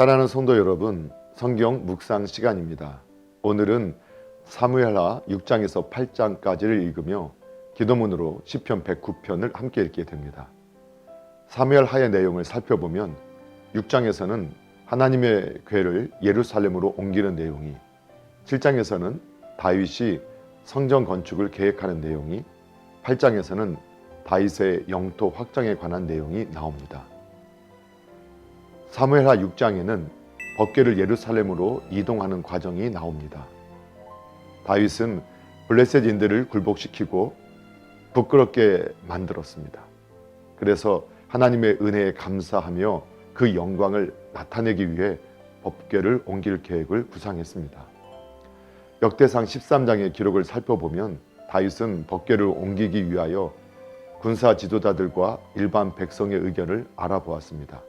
사랑하는 성도 여러분, 성경 묵상 시간입니다. 오늘은 사무엘하 6장에서 8장까지를 읽으며 기도문으로 시편 109편을 함께 읽게 됩니다. 사무엘하의 내용을 살펴보면 6장에서는 하나님의 궤를 예루살렘으로 옮기는 내용이 7장에서는 다윗이 성전 건축을 계획하는 내용이 8장에서는 다윗의 영토 확장에 관한 내용이 나옵니다. 사무엘하 6장에는 법궤를 예루살렘으로 이동하는 과정이 나옵니다. 다윗은 블레셋인들을 굴복시키고 부끄럽게 만들었습니다. 그래서 하나님의 은혜에 감사하며 그 영광을 나타내기 위해 법궤를 옮길 계획을 구상했습니다. 역대상 13장의 기록을 살펴보면 다윗은 법궤를 옮기기 위하여 군사 지도자들과 일반 백성의 의견을 알아보았습니다.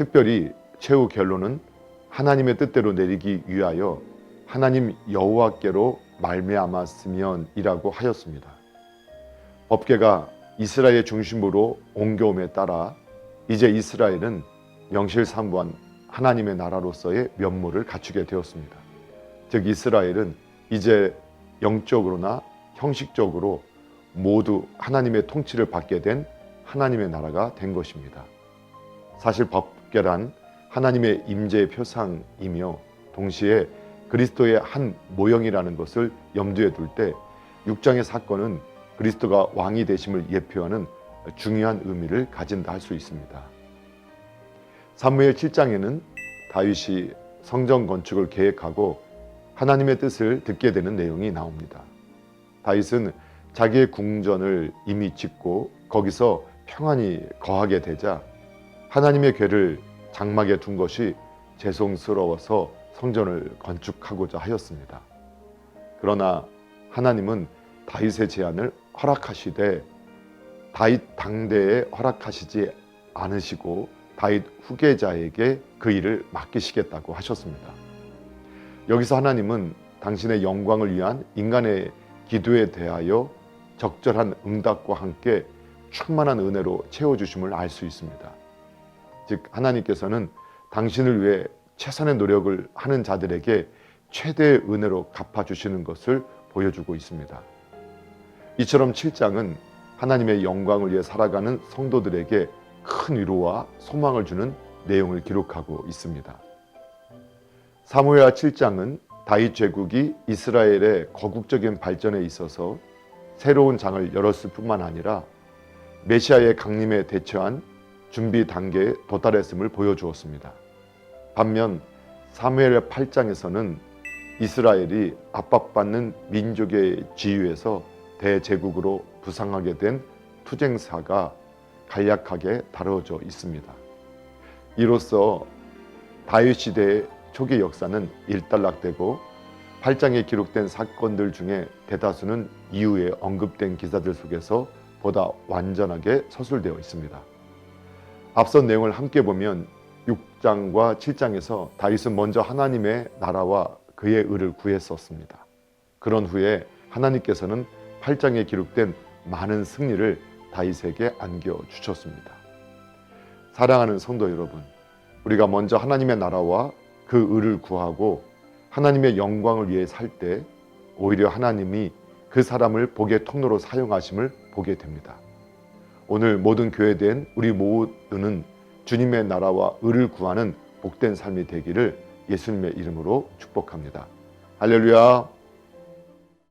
특별히 최후 결론은 하나님의 뜻대로 내리기 위하여 하나님 여호와께로 말미암았으면이라고 하였습니다. 법궤가 이스라엘 중심으로 옮겨옴에 따라 이제 이스라엘은 명실상부한 하나님의 나라로서의 면모를 갖추게 되었습니다. 즉 이스라엘은 이제 영적으로나 형식적으로 모두 하나님의 통치를 받게 된 하나님의 나라가 된 것입니다. 사실 법 궤란 하나님의 임재의 표상이며 동시에 그리스도의 한 모형이라는 것을 염두에 둘 때 6장의 사건은 그리스도가 왕이 되심을 예표하는 중요한 의미를 가진다 할 수 있습니다. 사무엘 7장에는 다윗이 성전 건축을 계획하고 하나님의 뜻을 듣게 되는 내용이 나옵니다. 다윗은 자기의 궁전을 이미 짓고 거기서 평안히 거하게 되자 하나님의 궤를 장막에 둔 것이 죄송스러워서 성전을 건축하고자 하였습니다. 그러나 하나님은 다윗의 제안을 허락하시되 다윗 당대에 허락하시지 않으시고 다윗 후계자에게 그 일을 맡기시겠다고 하셨습니다. 여기서 하나님은 당신의 영광을 위한 인간의 기도에 대하여 적절한 응답과 함께 충만한 은혜로 채워주심을 알 수 있습니다. 즉 하나님께서는 당신을 위해 최선의 노력을 하는 자들에게 최대의 은혜로 갚아주시는 것을 보여주고 있습니다. 이처럼 7장은 하나님의 영광을 위해 살아가는 성도들에게 큰 위로와 소망을 주는 내용을 기록하고 있습니다. 사무엘하 7장은 다윗 제국이 이스라엘의 거국적인 발전에 있어서 새로운 장을 열었을 뿐만 아니라 메시아의 강림에 대처한 준비 단계에 도달했음을 보여주었습니다. 반면 사무엘 8장에서는 이스라엘이 압박받는 민족의 지위에서 대제국으로 부상하게 된 투쟁사가 간략하게 다뤄져 있습니다. 이로써 다윗 시대의 초기 역사는 일단락되고 8장에 기록된 사건들 중에 대다수는 이후에 언급된 기사들 속에서 보다 완전하게 서술되어 있습니다. 앞선 내용을 함께 보면 6장과 7장에서 다윗은 먼저 하나님의 나라와 그의 의를 구했었습니다. 그런 후에 하나님께서는 8장에 기록된 많은 승리를 다윗에게 안겨 주셨습니다. 사랑하는 성도 여러분, 우리가 먼저 하나님의 나라와 그 의를 구하고 하나님의 영광을 위해 살 때 오히려 하나님이 그 사람을 복의 통로로 사용하심을 보게 됩니다. 오늘 모든 교회된 우리 모두는 주님의 나라와 의를 구하는 복된 삶이 되기를 예수님의 이름으로 축복합니다. 할렐루야.